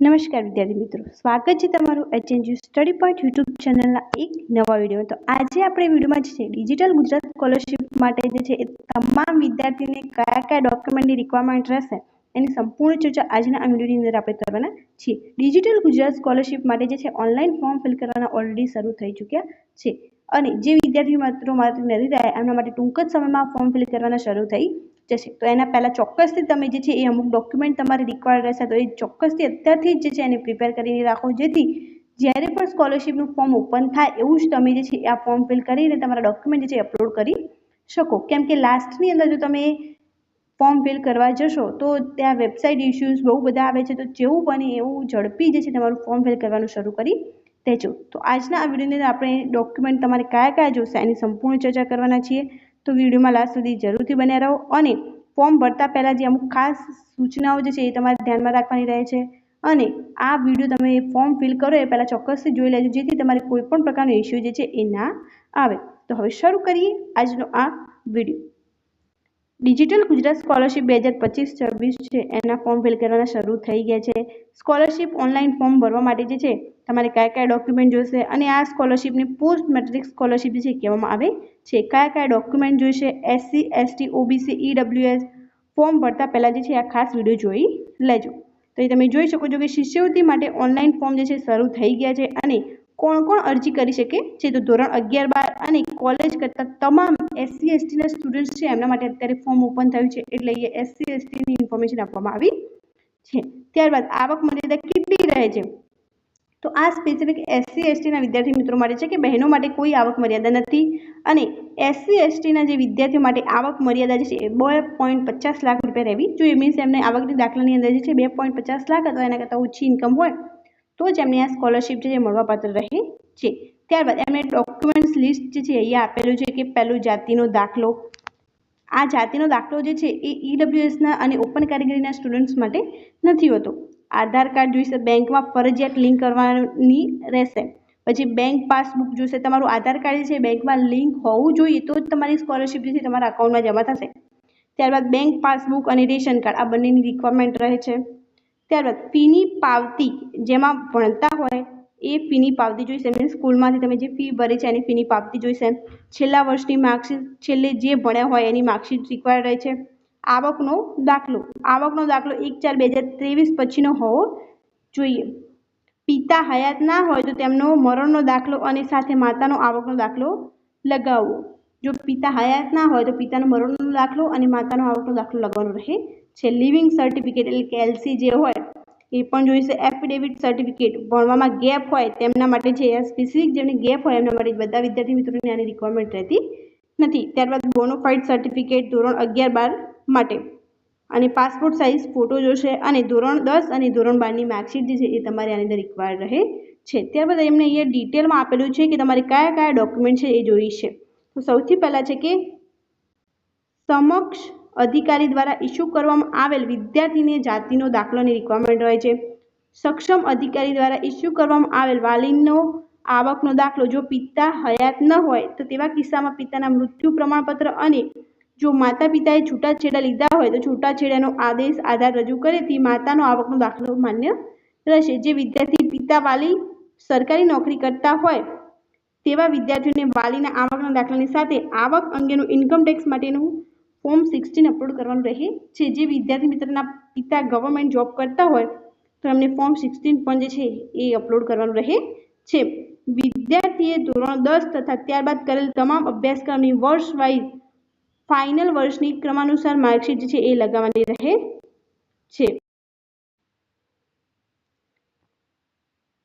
નમસ્કાર વિદ્યાર્થી મિત્રો. સ્વાગત છે તમારું એચએનજી સ્ટડી પોઈન્ટ યુટ્યુબ ચેનલના એક નવા વીડિયો તો આજે આપણે વિડીયોમાં જે છે ડિજિટલ ગુજરાત સ્કોલરશિપ માટે જે છે, એ તમામ વિદ્યાર્થીને કયા કયા ડોક્યુમેન્ટની રિક્વાયરમેન્ટ રહેશે, એની સંપૂર્ણ ચર્ચા આજના આ વિડીયોની અંદર આપણે કરવાના છીએ. ડિજિટલ ગુજરાત સ્કોલરશિપ માટે જે છે ઓનલાઈન ફોર્મ ફિલ કરવાના ઓલરેડી શરૂ થઈ ચૂક્યા છે. અને જે વિદ્યાર્થી મિત્રો માત્ર નથી રહ્યા એમના માટે ટૂંક જ સમયમાં ફોર્મ ફિલ કરવાના શરૂ થઈ જશે તો એના પહેલાં ચોક્કસથી તમે જે છે, એ અમુક ડોક્યુમેન્ટ તમારે રિક્વાયર્ડ રહેશે, તો એ ચોક્કસથી અત્યારથી જ જે છે, એને પ્રિપેર કરીને રાખો. જેથી જ્યારે પણ સ્કોલરશિપનું ફોર્મ ઓપન થાય, એવું જ તમે જે છે આ ફોર્મ ફિલ કરીને તમારા ડોક્યુમેન્ટ જે છે અપલોડ કરી શકો. કેમ કે લાસ્ટની અંદર જો તમે ફોર્મ ફિલ કરવા જશો, તો ત્યાં વેબસાઇટ ઇશ્યુઝ બહુ બધા આવે છે, તો જેવું બને એવું ઝડપી જે છે, તમારું ફોર્મ ફિલ કરવાનું શરૂ કરી દેજો. તો આજના આ વિડીયોની અંદર આપણે ડોક્યુમેન્ટ તમારે કયા કયા જોશે, એની સંપૂર્ણ ચર્ચા કરવાના છીએ. તો વિડીયોમાં લાસ્ટ સુધી જરૂરથી બન્યા રહો અને ફોર્મ ભરતા પહેલાં જે અમુક ખાસ સૂચનાઓ જે છે એ તમારે ધ્યાનમાં રાખવાની રહે છે. અને આ વીડિયો તમે ફોર્મ ફિલ કરો એ પહેલાં ચોક્કસથી જોઈ લેજો, જેથી તમારે કોઈ પણ પ્રકારનો ઇસ્યુ જે છે એ ના આવે. તો હવે શરૂ કરીએ આજનો આ વીડિયો. ડિજિટલ ગુજરાત સ્કોલરશિપ બે હજાર પચીસ છવ્વીસ છે. એના ફોર્મ ફિલ કરવાના શરૂ થઈ ગયા છે. સ્કોલરશિપ ઓનલાઈન ફોર્મ ભરવા માટે જે છે, તમારે કયા કયા ડોક્યુમેન્ટ જોઈશે અને આ સ્કોલરશિપની પોસ્ટ મેટ્રિક સ્કોલરશિપ જે કહેવામાં આવે છે. કયા કયા ડોક્યુમેન્ટ જોઈશે? SC ST OBC EWS form ભરતા પહેલાં જે છે, આ ખાસ વીડિયો જોઈ લેજો. તો એ તમે જોઈ શકો છો કે શિષ્યવૃત્તિ માટે ઓનલાઈન ફોર્મ જે છે, શરૂ થઈ ગયા છે અને કોણ કોણ અરજી કરી શકે છે? તો ધોરણ અગિયાર બાર અને કોલેજ કરતા તમામ એસસી એસટીના સ્ટુડન્ટ્સ છે, એમના માટે અત્યારે ફોર્મ ઓપન થયું છે, એટલે એ એસસી એસટીની ઇન્ફોર્મેશન આપવામાં આવી છે. ત્યારબાદ આવક મર્યાદા કેટલી રહે છે? તો આ સ્પેસિફિક એસસી એસટીના વિદ્યાર્થી મિત્રો માટે છે કે બહેનો માટે કોઈ આવક મર્યાદા નથી અને એસસી એસટીના જે વિદ્યાર્થીઓ માટે આવક મર્યાદા જે છે એ બે પોઈન્ટ પચાસ લાખ રૂપિયા રહેવી જોઈએ. મીન્સ એમને આવકની દાખલાની અંદર જે છે બે પોઈન્ટ પચાસ લાખ અથવા એના કરતાં ઓછી ઇન્કમ હોય તો જ એમને આ સ્કોલરશિપ જે મળવાપાત્ર રહે છે. ત્યારબાદ એમને ડોક્યુમેન્ટ્સ લિસ્ટ જે છે એ આપેલું છે કે પહેલું જાતિનો દાખલો. આ જાતિનો દાખલો જે છે એ ઈડબ્લ્યુએસના અને ઓપન કેટેગરીના સ્ટુડન્ટ્સ માટે નથી હોતો. આધાર કાર્ડ જોઈશે, બેંકમાં ફરજિયાત લિંક કરવાની રહેશે. પછી બેંક પાસબુક જોઈશે તમારું આધાર કાર્ડ છે બેંકમાં લિંક હોવું જોઈએ તો જ તમારી સ્કોલરશિપ જે છે તમારા અકાઉન્ટમાં જમા થશે. ત્યારબાદ બેંક પાસબુક અને રેશન કાર્ડ, આ બંનેની રિક્વાયરમેન્ટ રહે છે. ત્યારબાદ ફીની પાવતી જેમાં ભણતા હોય એ ફીની પાવતી જોઈશે. મીન્સ સ્કૂલમાંથી તમે જે ફી ભરી છે એની ફીની પાવતી જોઈશે. છેલ્લા વર્ષની માર્કશીટ, છેલ્લે જે ભણ્યા હોય એની માર્કશીટ રિક્વાયર્ડ રહે છે. આવકનો દાખલો. આવકનો દાખલો એક ચાર બે હજાર ત્રેવીસ પછીનો હોવો જોઈએ. પિતા હયાત ના હોય તો તેમનો મરણનો દાખલો અને સાથે માતાનો આવકનો દાખલો લગાવવો જો પિતા હયાત ના હોય તો પિતાનો મરણનો દાખલો અને માતાનો આવકનો દાખલો લગાવવાનો રહે છે. લિવિંગ સર્ટિફિકેટ એટલે કે એલસી જે હોય એ પણ જોઈશે એફિડેવિટ સર્ટિફિકેટ ભણવામાં ગેપ હોય તેમના માટે છે સ્પેસિફિક જેમને ગેપ હોય એમના માટે બધા વિદ્યાર્થી મિત્રોને આની રિક્વાયરમેન્ટ રહેતી નથી. ત્યારબાદ બોનોફાઇડ સર્ટિફિકેટ ધોરણ અગિયાર બાર માટે. અને પાસપોર્ટ સાઇઝ ફોટો જોશે અને ધોરણ દસ અને ધોરણ બારની માર્કશીટ જે છે એ તમારે આની અંદર રિક્વાયર રહે છે. ત્યારબાદ એમને અહીંયા ડિટેલમાં આપેલું છે કે તમારે કયા કયા ડોક્યુમેન્ટ છે એ જોઈ છે. તો સૌથી પહેલાં છે કે સમક્ષ અધિકારી દ્વારા ઇસ્યુ કરવામાં આવેલ વિદ્યાર્થીને જાતિનો દાખલોની રિક્વાયરમેન્ટ હોય છે. સક્ષમ અધિકારી દ્વારા ઇસ્યુ કરવામાં આવેલ વાલીનો આવકનો દાખલો જો પિતા હયાત ન હોય તો તેવા કિસ્સામાં પિતાના મૃત્યુ પ્રમાણપત્ર અને જો માતા પિતાએ છૂટાછેડા લીધા હોય તો છૂટાછેડાનો આદેશ આધાર રજૂ કરેથી માતાનો આવકનો દાખલો માન્ય રહેશે. જે વિદ્યાર્થી પિતા વાલી સરકારી નોકરી કરતા હોય તેવા વિદ્યાર્થીઓને વાલીના આવકના દાખલાની સાથે આવક અંગેનું ઇન્કમ ટેક્સ માટેનું ફોર્મ સિક્સટીન અપલોડ કરવાનું રહે. છે જે વિદ્યાર્થી મિત્રના પિતા ગવર્મેન્ટ જોબ કરતા હોય, તો એમને ફોર્મ સિક્સટીન પણ જે છે, એ અપલોડ કરવાનું રહે. છે. વિદ્યાર્થીએ ધોરણ દસ તથા ત્યારબાદ કરેલ તમામ અભ્યાસક્રમની વર્ષ વાઇઝ ફાઇનલ વર્ષની ક્રમાનુસાર માર્કશીટ જે છે, એ લગાવવાની રહે. છે.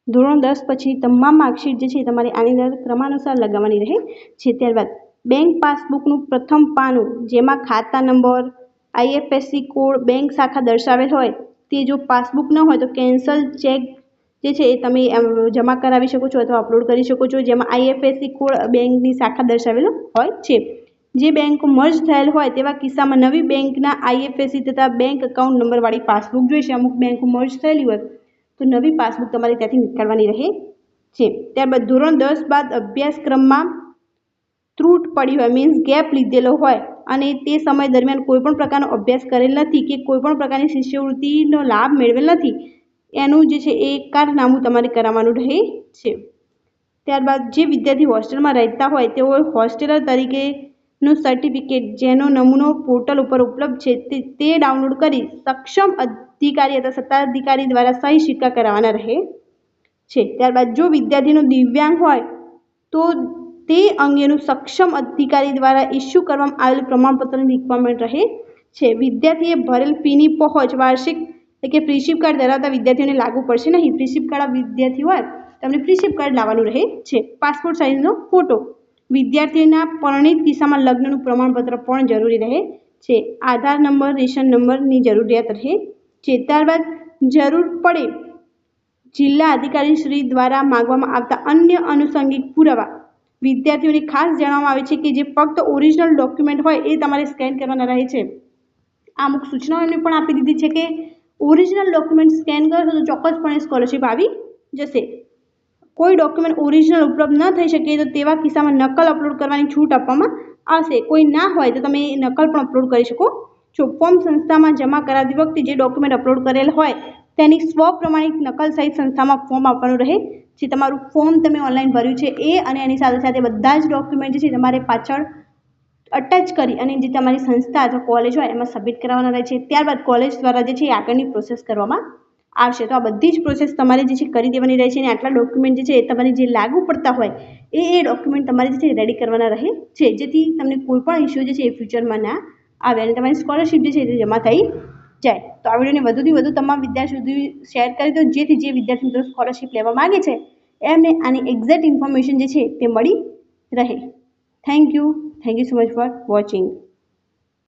ધોરણ દસ પછી તમામ માર્કશીટ જે છે તમારે આની અંદર ક્રમાનુસાર લગાવવાની રહે. છે. ત્યારબાદ બેંક પાસબુકનું પ્રથમ પાનું, જેમાં ખાતા નંબર, આઈએફએસસી કોડ બેંક શાખા દર્શાવેલ હોય, તે જો પાસબુક ન હોય તો કેન્સલ ચેક જે છે એ તમે જમા કરાવી શકો છો અથવા અપલોડ કરી શકો છો, જેમાં આઈએફએસસી કોડ બેંકની શાખા દર્શાવેલો હોય છે. જે બેંક મર્જ થયેલ હોય તેવા કિસ્સામાં નવી બેંકના આઈએફએસસી તથા બેંક એકાઉન્ટ નંબરવાળી પાસબુક જોઈશે, અમુક બેંક મર્જ થયેલી હોય, તો નવી પાસબુક તમારે ત્યાંથી નીકળવાની રહે છે. ત્યારબાદ ધોરણ દસ બાદ અભ્યાસક્રમમાં ત્રુટ પડી હોય મીન્સ ગેપ લીધેલો હોય અને તે સમય દરમિયાન કોઈપણ પ્રકારનો અભ્યાસ કરેલ નથી કે કોઈપણ પ્રકારની શિષ્યવૃત્તિનો લાભ મેળવેલ નથી, એનું જે છે એ કારનામું તમારે કરાવવાનું રહે છે. ત્યારબાદ જે વિદ્યાર્થી હોસ્ટેલમાં રહેતા હોય તેઓ હોસ્ટેલર તરીકેનું સર્ટિફિકેટ જેનો નમૂનો પોર્ટલ ઉપર ઉપલબ્ધ છે, તે તે ડાઉનલોડ કરી સક્ષમ અધિકારી અથવા સત્તાધિકારી દ્વારા સહી સિક્કા કરાવવાના રહે છે. ત્યારબાદ જો વિદ્યાર્થીનો દિવ્યાંગ હોય, તો તે અંગેનું સક્ષમ અધિકારી દ્વારા ઇસ્યુ કરવામાં આવેલ પ્રમાણપત્રની રિક્વાયરમેન્ટ રહે છે. વિદ્યાર્થીએ ભરેલ ફીની પહોંચ વાર્ષિક એટલે કે પ્રિન્સિપ કાર્ડ ધરાવતા વિદ્યાર્થીઓને લાગુ પડશે નહીં. પ્રિન્સિપ કાર્ડ વિદ્યાર્થી હોય તમને પ્રિન્સિપ કાર્ડ લાવવાનું રહે છે. પાસપોર્ટ સાઇઝનો ફોટો. વિદ્યાર્થીના પરણિત કિસ્સામાં લગ્નનું પ્રમાણપત્ર પણ જરૂરી રહે છે. આધાર નંબર, રેશન નંબરની જરૂરિયાત રહે. છે ત્યારબાદ જરૂર પડે જિલ્લા અધિકારી શ્રી દ્વારા માગવામાં આવતા અન્ય આનુષંગિક પુરાવા વિદ્યાર્થીઓને ખાસ જણાવવામાં આવે છે કે જે ફક્ત ઓરિજિનલ ડોક્યુમેન્ટ હોય એ તમારે સ્કેન કરવાના રહે છે. અમુક સૂચનાઓ એમને પણ આપી દીધી છે કે ઓરિજિનલ ડોક્યુમેન્ટ સ્કેન કરશો તો ચોક્કસપણે સ્કોલરશિપ આવી જશે. કોઈ ડોક્યુમેન્ટ ઓરિજિનલ ઉપલબ્ધ ન થઈ શકે તો તેવા કિસ્સામાં નકલ અપલોડ કરવાની છૂટ આપવામાં આવશે. કોઈ ના હોય તો તમે નકલ પણ અપલોડ કરી શકો છો. ફોર્મ સંસ્થામાં જમા કરાવતી વખતે જે ડોક્યુમેન્ટ અપલોડ કરેલ હોય તેની સ્વપ્રમાણિત નકલ સહિત સંસ્થામાં ફોર્મ આપવાનું રહે. જે તમારું ફોર્મ તમે ઓનલાઈન ભર્યું છે, એ અને એની સાથે સાથે બધા જ ડોક્યુમેન્ટ જે છે તમારે પાછળ અટેચ કરી અને જે તમારી સંસ્થા અથવા કોલેજ હોય, એમાં સબમિટ કરવાના રહે છે. ત્યારબાદ કોલેજ દ્વારા જે છે, એ આગળની પ્રોસેસ કરવામાં આવશે. તો આ બધી જ પ્રોસેસ તમારે જે છે કરી દેવાની રહે છે અને આટલા ડોક્યુમેન્ટ જે છે, એ તમારે જે લાગુ પડતા હોય, એ એ ડોક્યુમેન્ટ તમારે જે છે રેડી કરવાના રહે છે. જેથી તમને કોઈ પણ ઇસ્યુ જે છે, એ ફ્યુચરમાં ના આવે અને તમારી સ્કોલરશિપ જે છે, એ જમા થઈ જાય. તો આ વિડીયોને વધુથી વધુ તમામ વિદ્યાર્થીઓ સુધી શેર કરી દો. જેથી જે વિદ્યાર્થી મિત્રો સ્કોલરશિપ લેવા માગે છે, એમને આની એક્ઝેક્ટ ઇન્ફોર્મેશન જે છે તે મળી રહે. Thank you thank you so much for watching